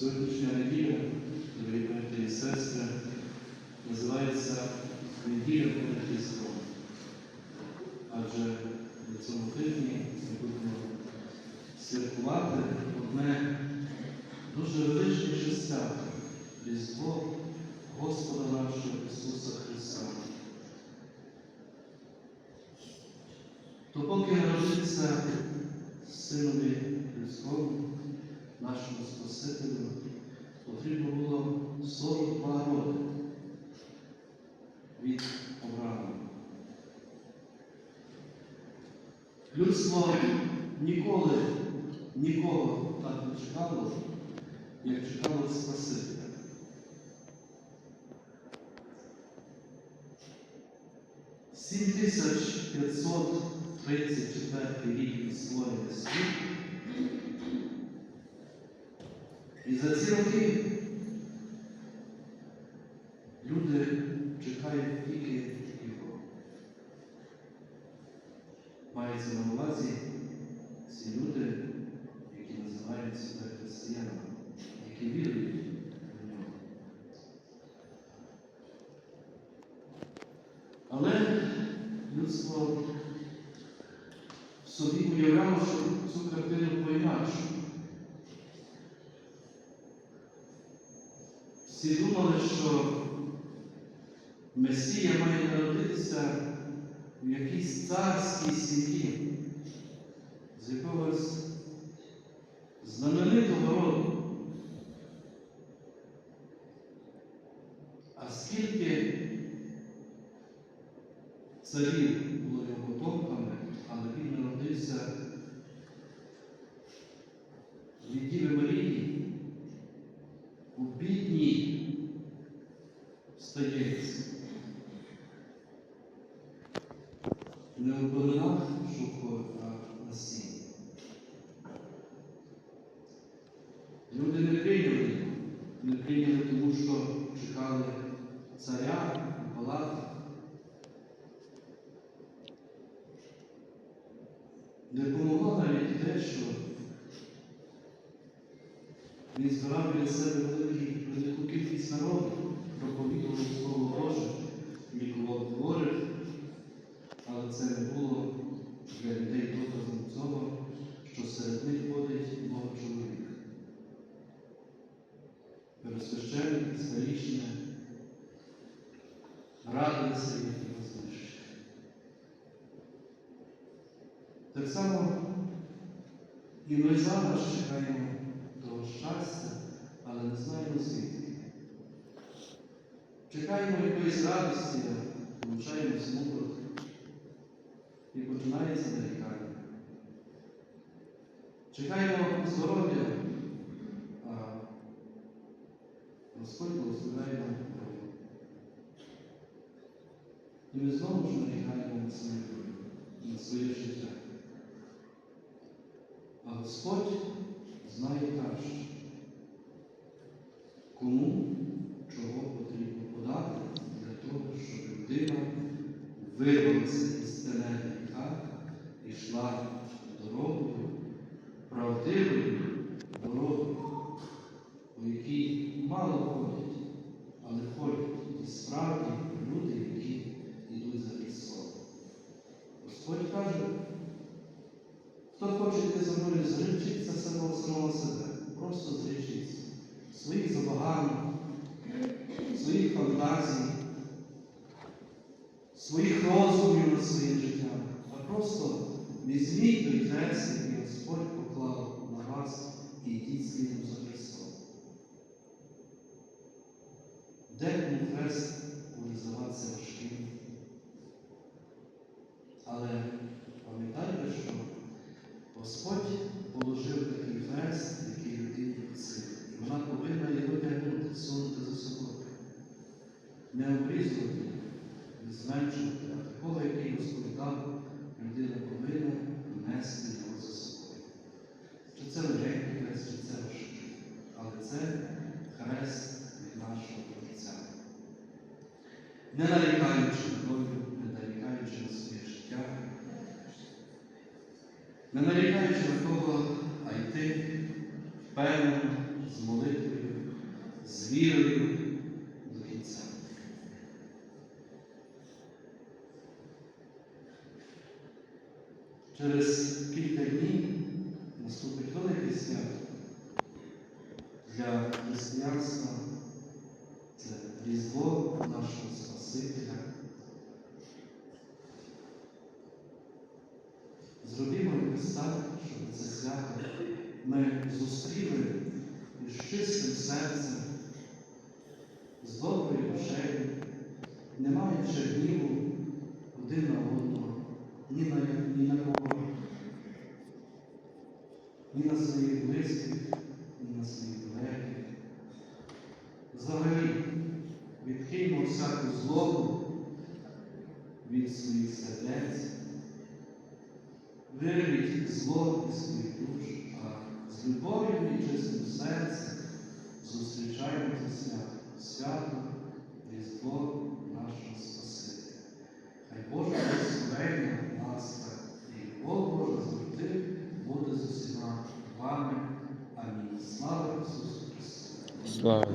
Сьогоднішня неділя, дорогі брати і сестри, називається неділя перед Різдвом. Адже на цьому тижні ми будемо святкувати одне дуже величніше свято Різдво Господа нашого Ісуса Христа. То поки народився Синові Христову, нашому Спасителю, потрібно було 42 роки від Авраама. Людство ніколи нікого так не чекало, як чекало Спасителя. Сім тисяч 534 рік створення І за ці роки люди чекають тільки його. Мається на увазі ці люди, які називають себе християнами, які вірують в нього. Але людство в собі уявляло, що цю картину по-інакшому. Всі думали, що Месія має народитися в якійсь царській сім'ї, з якогось знаменитого роду. А скільки царів було його потомками, але він народився від Діви Не у полинах шовкових, а на сіні. Люди не прийняли не прийняли тому, що чекали царя у палаті. Не допомогло навіть те, що він збирав біля себе Первосвященники, старішини радилися їх його знищити. Так само і ми зараз чекаємо того щастя, але не знаємо звідки. Чекаємо якоїсь радості, получаємо смуток і починається нарікання. Чекаємо здоров'я, а Господь благословляє нам здоров'я. І ми знову ж нарікаємо на долю, на своє життя. А Господь знає краще, кому чого потрібно подати для того, щоб людина вирвалася із тенет гріха і йшла дорогою, правдивою дорогою, по якій мало ходять, але ходять і справді люди, які йдуть за Христом. Господь каже, Хто хоче йти за мною, зречіться самого самого себе. Просто зречіться. Своїх забаганок, своїх фантазій, своїх розумів над своїм життям. А просто візьміть той хрест, який Господь поклав на вас і йдіть слідом за Христом. Декому хрест буде здаватися важким. Але пам'ятайте, що Господь положив такий хрест, який людині під силу. І вона повинна його тягнути, сунути за собою. Не обрізувати, не зменшувати, а такого, який Господь дав, людина повинна нести його за собою. Чи це легенький хрест, чи це важкий. Але це хрест від нашого Творця. Не нарікаючи на долю, не нарікаючи на своє життя, не нарікаючи на кого, а йти впевнено, з молитвою, з вірою Через кілька днів наступить велике свято для християнства. Це Різдво нашого Спасителя. Зробімо якось так, щоб це свято ми зустріли із чистим серцем, з доброю душею, не маючи гніву один на одного, ні на, ні на кого, ні на своїх близьких, ні на своїх далеких. Взагалі, відкиньмо всяку злобу від своїх сердець, вирвіть зло із своїх душ, а з любов'ю і чистим серцем зустрічаємо це свято, свято Різдво буде